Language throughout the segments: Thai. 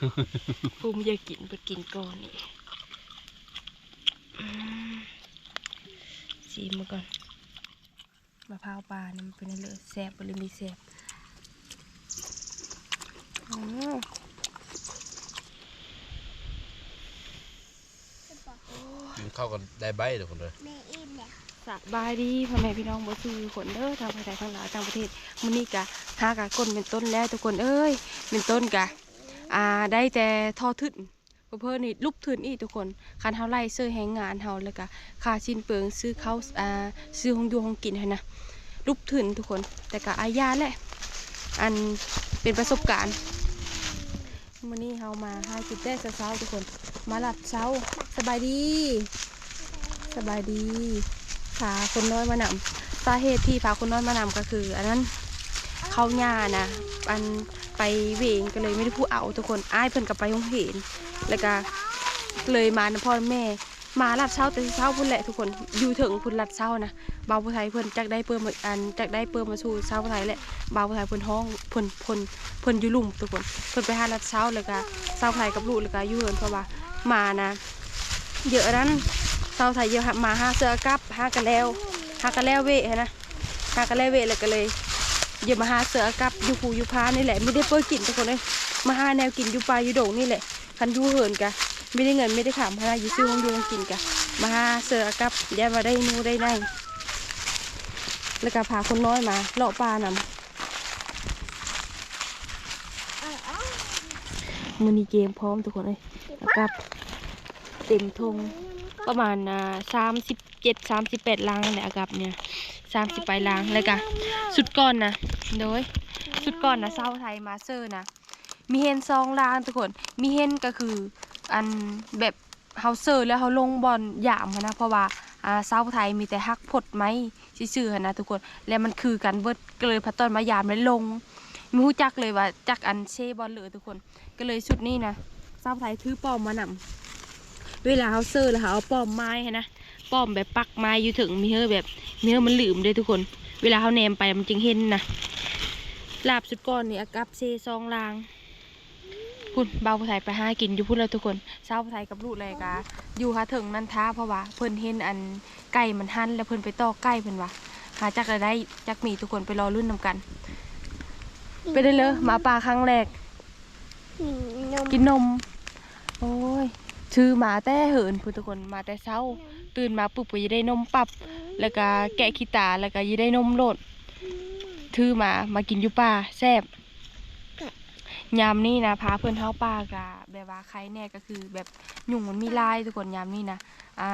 ไหนภูมิอยากกินเปิดกินก่อนนี่อืมซีมาก่อนมะพร้าวปลาเนี่ยมันเป็นอะไรแซ่บหรือไม่แซ่บอืมกินข้าวกันได้ใบเดี๋ยวคนเลยแม่อิ่มแล้วสบายดีพ่อแม่พี่น้องบ่ซื้อขนเด้อทางภายใต้ทางหลายต่างประเทศมื้อนี้กะหากะก้นเป็นต้นแล้วทุกคนเอ้ยเป็นต้นกะ อ่าได้แต่ทอทึนเพิ่นนี่ลุกทึนอีกทุกคนคันเฮาไล่ซื้อแฮงงานเฮาแล้วก็ค่าชิ้นเปลืองซื้อข้าวอ่าซื้อของอยู่ของกินให้นะลุกทึนทุกคน แต่ก็อายาแหละอันเป็นประสบการณ์มื้อนี้เฮามาหาจุดแรกเช้าๆทุกคน มาหลัดเช้าสบายดี สบายดีพาคนน้อยมานำสาเหตุที่พาคนน้อยมานำก็คือ อันนั้นเขาหญ้านะอัน ไปเวงก็เลยไม่ได้พูดเอาทุกคนอ้ายเพิ่นกับไปโรงเห็น แล้วก็เลยมานะพ่อแม่ มาลัดเช้าแต่เช้าพุ่นแหละทุกคนอยู่ถึงพุ่นลัดเช้านะบ่าวผู้ไทยเพิ่นจักได้เปิ่มอันจักได้เปิ่มมาสู่เช้าผู้ไทยแหละบ่าวผู้ไทยเพิ่นห้องเพิ่นเพิ่นเพิ่นอยู่ลุ่มทุกคนเพิ่นไปหาลัดเช้าแล้วก็เช้าผู้ไทยกับลูกแล้วก็อยู่เหินเพราะว่ามานะ เยอะนั้นเช้าไทยเยอะมาหาเสือกับหากันแล้วหากันแล้วเวะนะหากันแล้วเวะแล้วก็เลย เยอะมาหาเสือกับยู่ผูยูพานี่แหละไม่ได้เปิดกินทุกคนเลยมาหาแนวกินยูปลายูโด่งนี่แหละคันยูเหินกะไม่ได้เงินไม่ได้ขามพายู่ซื้อของยู่ของกินกะมาหาเสือกับยามาได้นูได้ในแล้วก็พาคนน้อยมาเลาะปลานำเออเอ้ามือนีเกมพร้อมทุกคนเลยกับเต็มทงประมาณสามสิบเจ็ดสามสิบแปดลังนั่นแหละอากับเนี่ยสามสิบไปลังแล้วก็สุดก่อนนะ โดยสุดก่อนนะเศร้าไทยมาเซอร์นะมีเฮนซองลางทุกคน มีเฮนก็คืออันแบบเฮาเซอร์แล้วเขาลงบอลหยามนะเพราะว่าอ่าเศร้าไทยมีแต่ฮักพดไม้ซื่อๆนะทุกคนแล้วมันคือกันเบิดก็เลยพัดตอนมายามแล้วลงไมีหูจักเลยว่าจักอันเชบอลเหลือทุกคน ก็เลยชุดนี้นะเศร้าไทยถือปอมมานำเวลาเขาเซอร์แล้วเขาเอาป้อมไม้นะป้อมแบบปักไม้อยู่ถึงมีเฮอแบบมีเฮอมันหลืมเลยทุกคน เวลาเขาแนมไปมันจึงเห็นนะ ลาบสุดก้อนนี่อากับเซซองลางพุ่นเบาผู้ไทยไปหากินอยู่พุ่นแล้วทุกคนเศร้าผู้ไทยกับลูกเลยกะอยู่หาถึงนันท้าเพราะว่าเพิ่นเห็นอันไก่มันหันแล้วเพิ่นไปต่อไก่เพิ่นว่าหาจักอะไรได้จักมีทุกคนไปรอรุ่นนำกัน ไปได้เลยหมาป่าครั้งแรก กินนม โอ้ยชื่อหมาแต่เหินพูดทุกคนมาแต่เช้า ตื่นมาปุ๊บก็จะได้นมปับ แล้วก็แกะขี้ตาแล้วก็จะได้นมโลด ถือมามากินอยู่ป่าแซ่บยามนี้นะพาเพื่อนเท้าป่ากะแบบว่าใครแน่ก็คือแบบยุงมันมีลายทุกคนยามนี้นะอ่า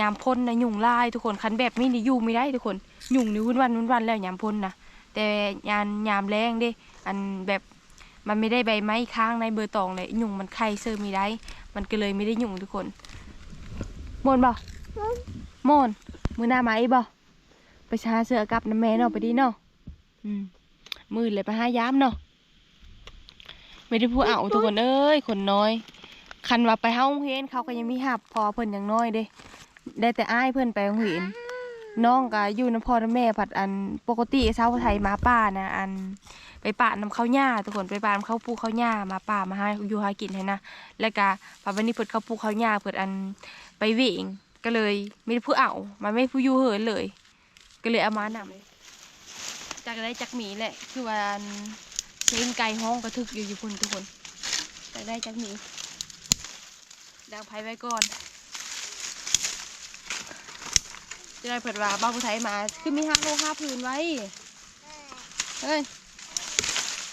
ยามพ่นนะยุงลายทุกคนคันแบบนี้นี่อยู่ไม่ได้ทุกคนยุงนี่วุ่นวันวุ่นวันแล้วยามพ่นนะแต่ยามยามแรงเด้อันแบบมันไม่ได้ใบไม้ค้างในเบอร์ตองเลยยุงมันไข่เซอร์มีได้ มันก็เลยไม่ได้ยุงทุกคนมอนบ่มอนมือหน้าไม้บ่ไปชาเสือกับน้ำแม่เนาะไปดีเนาะอื มมือเลยไปหายามเนาะไม่ได้พูดเอาทุกคนเอ้ยคนน้อย คันว่าไปเฮาโรงเรียนเขาก็ยังมีหับพอเพิ่นยังน้อยเด้ได้แต่อ้ายเพิ่นไปโรงเรียนน้องก็อยู่น้ำพ่อน้ำแม่ผัดอันปกติเช้าไทยมาป้านะอันไปป่าน้ำข้าวหญ้าทุกคนไปป่าน้ำข้าวปลูกข้าวหญ้ามาป่ามาให้อยู่หากินให้นะแล้วก็พอวันนี้เพิ่นข้าวปลูกข้าวหญ้าเพิ่นอันไปเวงก็เลยไม่ได้ผู้เอามันไม่ผู้อยู่เหินเลย ก็เลยเอามานำ จากได้จากหมีแหละ คือว่าอันเสียงไก่ห้องกระทึกอยู่อยู่พุ่นทุกคนจากได้จากหมีดังไผไว้ก่อนจะได้เปิดว่าบ้านผู้ไทยมาคือมีห้าโลห้าพื้นไว้ เฮ้ย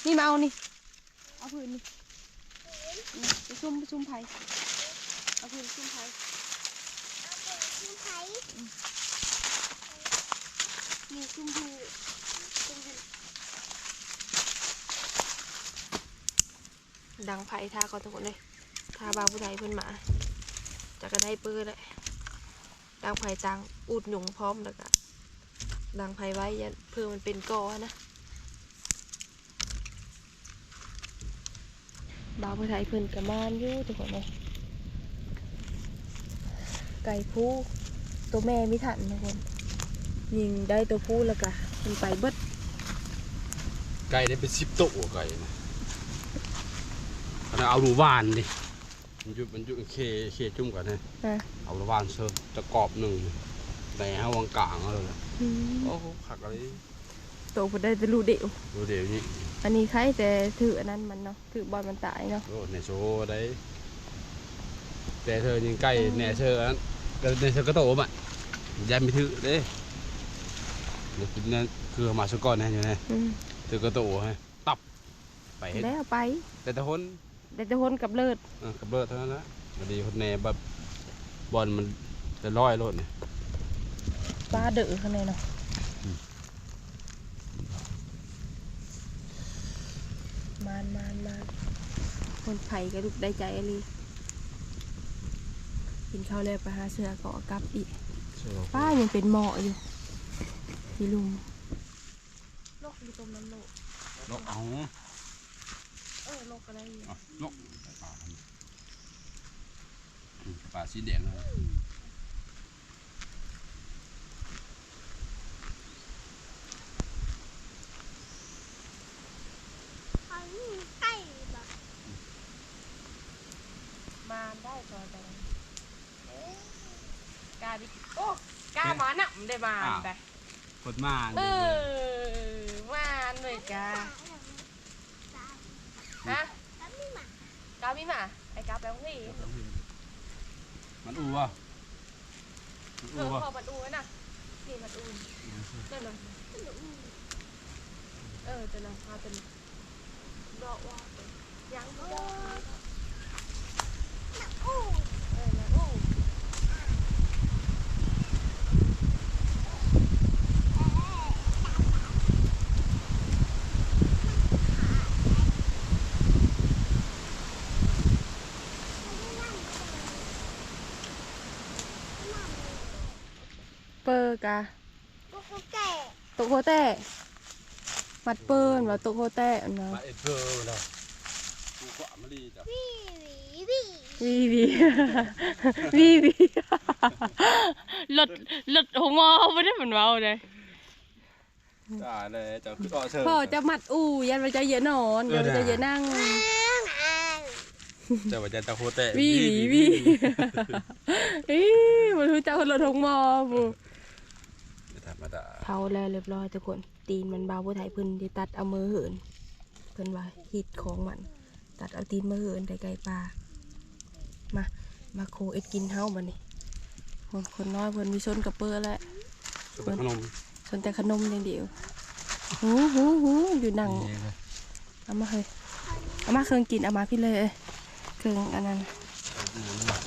นี่มาเอานี่ เอาผืนนี่นี่ไปซุ่มไปซุ่มไผ่เอาผืนซุ่มไผ่ลูกไผ่มีชมพูชมพู ดังไผ่ทาก่อนทุกคนเลยทาบาผู้ไทยเพิ่อนหมาจากก็ได้เปื้อเลยดังไผ่จางอุดหยุงพร้อมแล้วก็ดังไผ่ไว้ยันเพื่อมันเป็นกอนะบาผู้ไทยเพิ่อนกระมานอยู่ทุกคนเลยไก่ผู้ตัวแม่ไม่ทันทุกคนยิงได้ตัวผู้แล้วก็มันไปเบิดไก่ได้เป็นสิบต๊ะไก่นะ เอาหนูหวานดิมันอยู่มันอยู่เคเคจุ่มกันนะอะเอาหนูหวานเสิร์ฟจะกรอบหนึ่งในห้าวังกลางเอาเลยอืมโอ้โหขักอะไรโตบ่ได้แต่ลูกเดียวดูเดี๋ยวนี้อันนี้ใครแต่ถืออันนั้นมันเนาะถือบอลมันตายเนาะโอ้ในโชว์ได้แต่เธอยิงใกล้แน่เธออันเดี๋ยวในเธอก็โตมอะยันไม่ถือเด้เดี๋ยวกินนั่นคือมาสุกอนนะอยู่นะอืมเธอก็โตฮะตับไปเฮ็ดแล้วไป แต่แต่คน แต่จะทนกับเลิศเออกับเบิดเท่านั้นละพอดีคนแน่แบบบอลมันจะร้อยโลดเนี่ยปลาเดือข้างในเนาะอืมมานมานมานคนไผ่ก็ลูกได้ใจอะไรกินข้าวแล้วไปหาเสือเกาะกลับอีกป้ายังเป็นหมออยู่พี่ลุงโรคอยู่ตรงนั้นโรคนกเอา เออโรคอะไรอยู่เอานกอืมปลาสีแดงนะเขาใกล้แบบมาได้ตอนนั้นกาดิโอ้กาหมาหนักได้มาไปคนมาเออมาหน่อยกาฮะแล้วไม่ หมากามีหมาไอ้กาแปลว่าไงมันอูวะมันเออูอวะพอมันอูไว้น่ะนี่มันอูนั่นน่ะเออจะนำพาเป็นดอกว่ายังไม่ได้อู้เออนะอู้ เปอร์ กะลูกแก่โตโคเต้มัดเปิ้นว่าโตโคเต้อันนะมาเอ็ดเกอร์แล้วกูก็มาดีจ้ะวี่หวีวี่วีวีวีวีหลดหลดหัวงอไม่ได้เหมือนเว้าเลยจ้าเลยจะคือต่อเชิญพ่อจะมัดอู่ยันมันจะเยอะนอนยันมันจะเยอะนั่งอ้างอ่างจะว่าจะตะโคเตะวีวีวีอีมันรู้จักหลดหัวงอบูธรรมดา เผาแล้วเรียบร้อยทุกคนตีนมันเบาผู้ไทยเพิ่นที่ตัดเอามือเหินเพิ่นว่าฮิตของมัน ตัดเอาตีนมือเหินได้ไก่ปลามามาโคเอ็ดกินเฮาบัดนี้คนคนน้อยเพิ่นมีชนกับเปอร์แล้วสุขขนมสนแต่ขนมอย่างเดียวหูหูหูอยู่นั่งเอามาเลยเอามาเครื่องกินเอามาพี่เลยเอ้ยเครื่องอันนั้น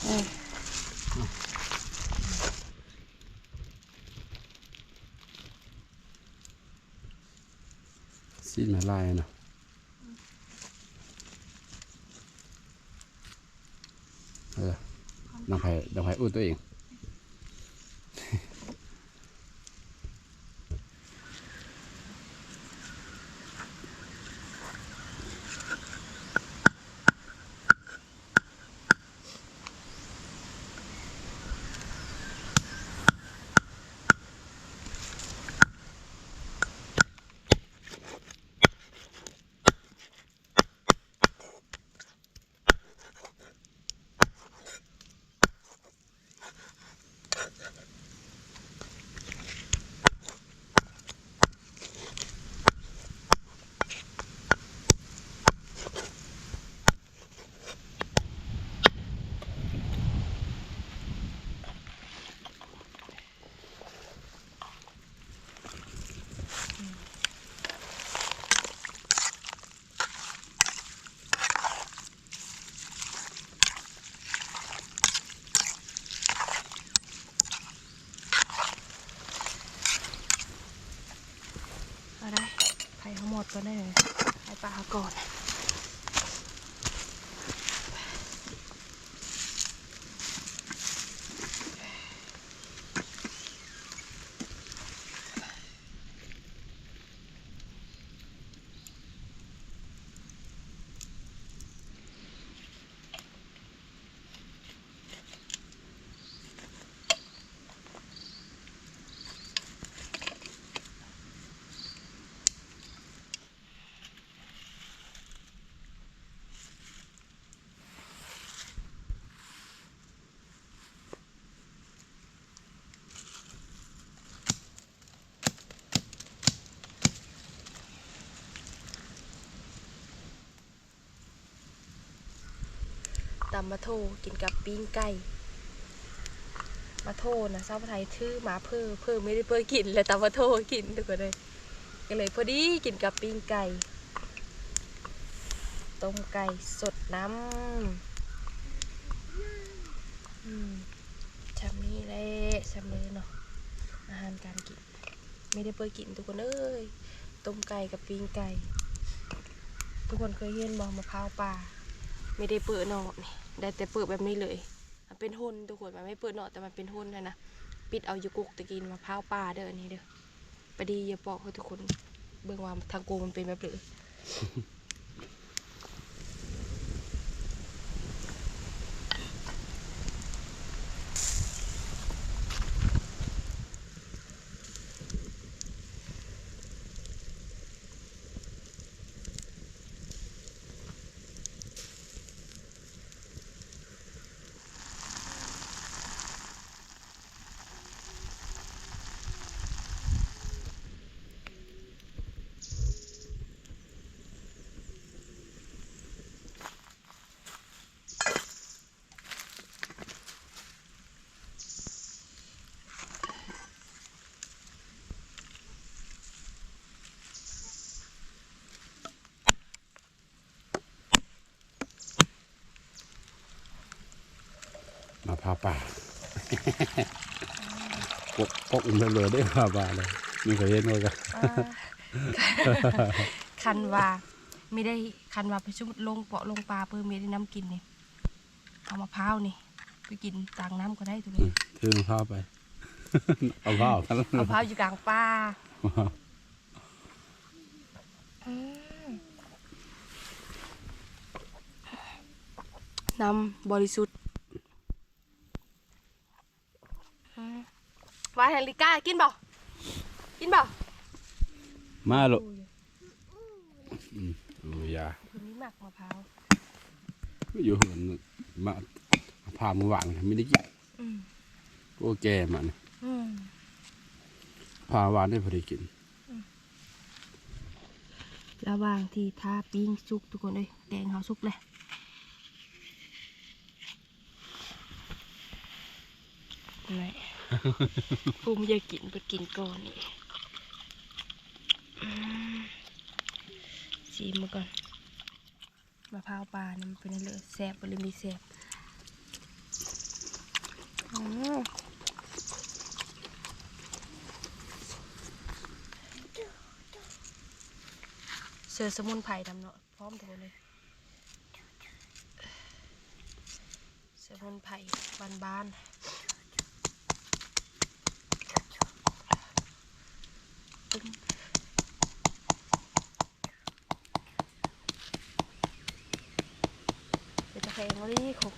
เออ ซีดมาลายเนาะเออน้องไผ่น้องไผ่อู้ตัวเอง เอาได้ไข่เขาหมดก็ได้เลยไข่ปลาก่อนำมาโทกินกับปิ้งไก่มาโทนะเศร้าไทยชื่อหมาเพิ่อเพิ่อไม่ได้เพิ่อกินเลยตำมาโทกินทุกคนเลยก็เลยพอดีกินกับปิ้งไก่ต้มไก่สดน้ำอืมชำนี้แหละชำเลยเนาะอาหารการกิน ไม่ได้เปิดกินทุกคนเอ้ยต้มไก่กับปิ้งไก่ ทุกคนเคยเห็นบองมะพร้าวป่าไม่ได้เปิดเนาะนี่ ได้แต่เปิดแบบนี้เลยมันเป็นหุ่นทุกคนมันไม่เปิดเนาะแต่มันเป็นหุ่นนะนะปิดเอาอยู่กุกตะกินมะพร้าวป่าเด้อนี่เด้อปดีอย่าปอกให้ทุกคน เบิ่งว่าทางโกมันเป็นแบบเลย มาพร้าวป่าปกปกอุ้มเลยเลยได้พร้าวป่าเลยมีเคยเห็นว่ากันคันว่าไม่ได้คันว่าไปชุบลงเปาะลงปลาเพื่อไม่ได้น้ำกินนี่เอามะพร้าวนี่ไปกินต่างน้ำก็ได้ทุกคนถือมะพร้าวไปเอาพร้าวกันมะพร้าวอยู่กลางป่าน้ำบริสุทธิ์อืม วายแฮลิก้ากินเปล่ากินเปล่ามาลูกอืมดูยาคนนี้หมักมะพร้าวอยู่เหมือนมาพามือหวานไม่ได้กินอืมโอ้แก่มันอืมพาหวานได้พอได้กิน ระหว่างที่ทาปิ้งสุกทุกคนเลยแดงเขาสุกเลย ไหนภูมิจะกินไปกินก่อนนี่อืมชิมมาก่อนมะพร้าวปลาเนี่ยมันเป็นอะไรแซ่บหรือไม่แซ่บอืมเสือสมุนไพรทำเนาะพร้อมทุกคนเลยสมุนไพรบ้านๆ ตึ้งเดี๋ยวจะแพงรีขุก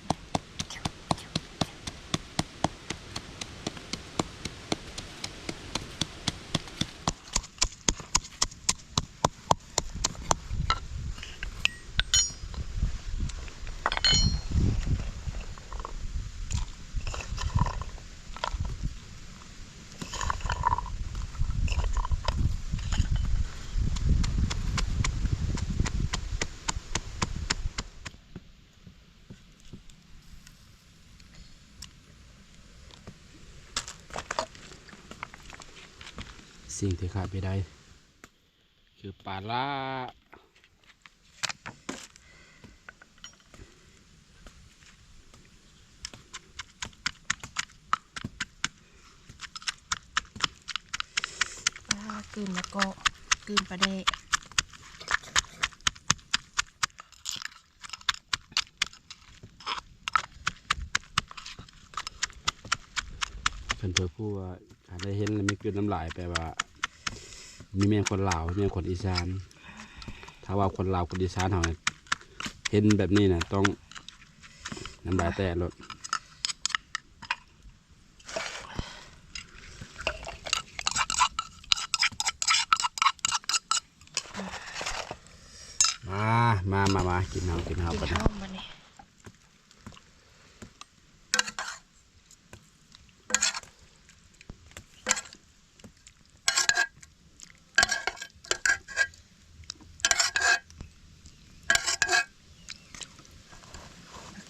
สิ่งที่ขาดไม่ได้ คือปลาล่าปลากลืนแล้วก็กลืนปลาแดกเพิ่นเพื่อพูดว่า การได้เห็นม่เกินน้ำลายแปลว่า มีแม่งคนลาวมีแม่งคนอีสาน ถ้าว่าคนลาวคนอีสานเขาเห็นแบบนี้นะต้องน้ำลายแตกรถมา มา มา มา กินเอากินเอากันนะ วมาเนี่ย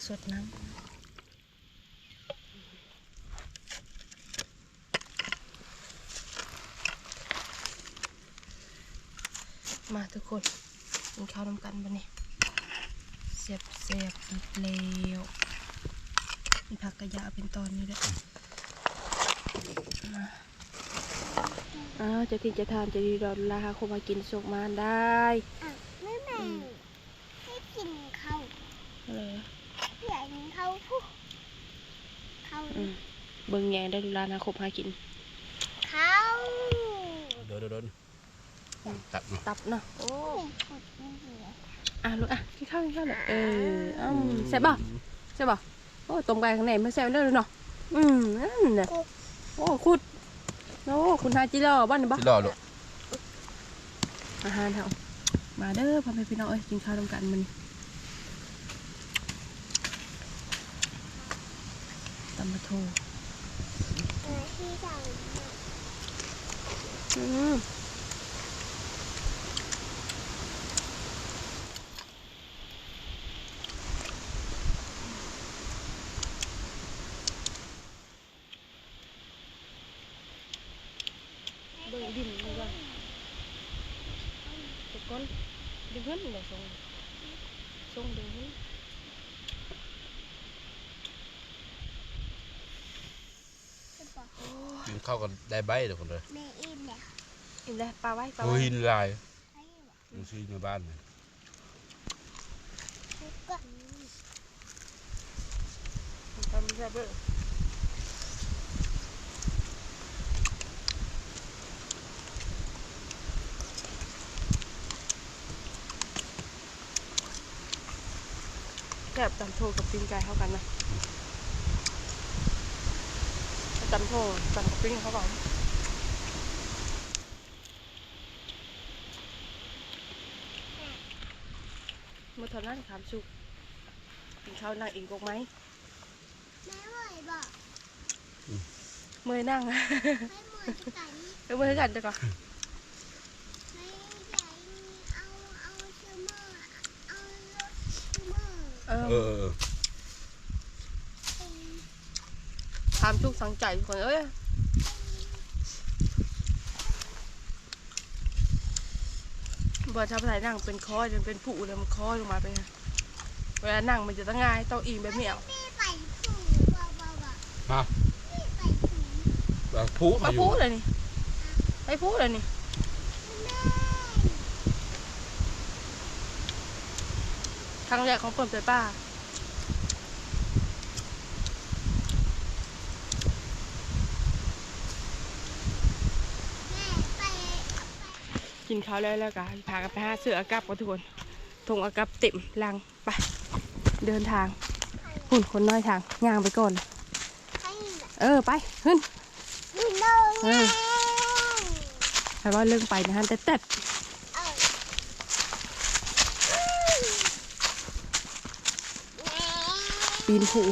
สดน้ำ มาทุกคนกินข้าวนำกันบันนี้เสียบเสียบอีกแล้วมีผักกระยาเป็นตอนนี้ด้วยมาอ้าวจะกินจะทานจะดีดอนลาคงมากินสุกมานได้อะไม่แม่ให้กินข้าวเลยอยากกินข้าวผู้ข้าวอืมเบิ่งแยงได้ดูลานาคบหากินข้าวเดี๋ยวเดี๋ยวเดี๋ยว ตัดเนาะตับเนาะโอ้กดไม่เหลืออะลูกอะกินข้าวกินข้าวเลยเอออืมใช่ป่ะใช่ป่ะโอ้ต้มไก่ข้างในไม่แซ่บเลยเนาะอืมนั่นน่ะโอ้คุดโอ้คุณทาจิโร่บ้านนี่บ่ที่รอลูกอาหารเฮามาเด้อพ่อแม่พี่น้องเอ้ยกินข้าวร่วมกันมันตำมะโทเออที่สั่งอืมเบิ่งดินนี่ก่อนทุกคน ดึงขึ้นเลยส่งส่งดึงขึ้นจะบอกกินข้าวกันได้ใบเดี๋ยวคนเลยแม่อิ่มแล้วอิ่มเลยปลาไว้ปลาโอ้ไว้ยหินลายให้แบบมันซื้อมาบ้านเลยทุกคนทำไม่ใช่เบ้อ แบบตำโทกับปิ้งไก่เข้ากันนะตำโทตำกับปิ้งเข้ากันเมื่อเท่านั้นถามสุกกินข้าวนางเองกกไหมแม่เหมยบอกเมื่อยนั่งแม่เหมยจะไก่นี่เดี๋ยวเมื่อยกันจะก่อน แม่ใหญ่เอาเอาเชื่อมอเอารถเชื่อมอ เอเอออ เออเป็นถามทุกสังใจก่อนเอ้ยบ่ทำไรนั่งเป็นคอยจนเป็นผู้เลยมันคอยลงมาไปนะเวลานั่งมันจะต้องง่ายต้องอิงแบบนี้เอาแม่ไปถูบ่บ่บ่มาแม่ไปถูบางผู้มามาอยู่ พูดเลยนี่ไปพูดเลยนี่ แม่ ครั้งแรกของเปิ่มใจป้าแม่ไปกินข้าวแล้วแล้วก็พากันไปหาเสืออากาศกันทุกคนทงอากาศเต็มลังไป เดินทางหุ่นคนน้อยทางย่างไปก่อนให้แบบเออไปขึ้นดูโน่เออใครว่าเรื่องไปนะฮะแต่แต่ เออแม่ ปีนผู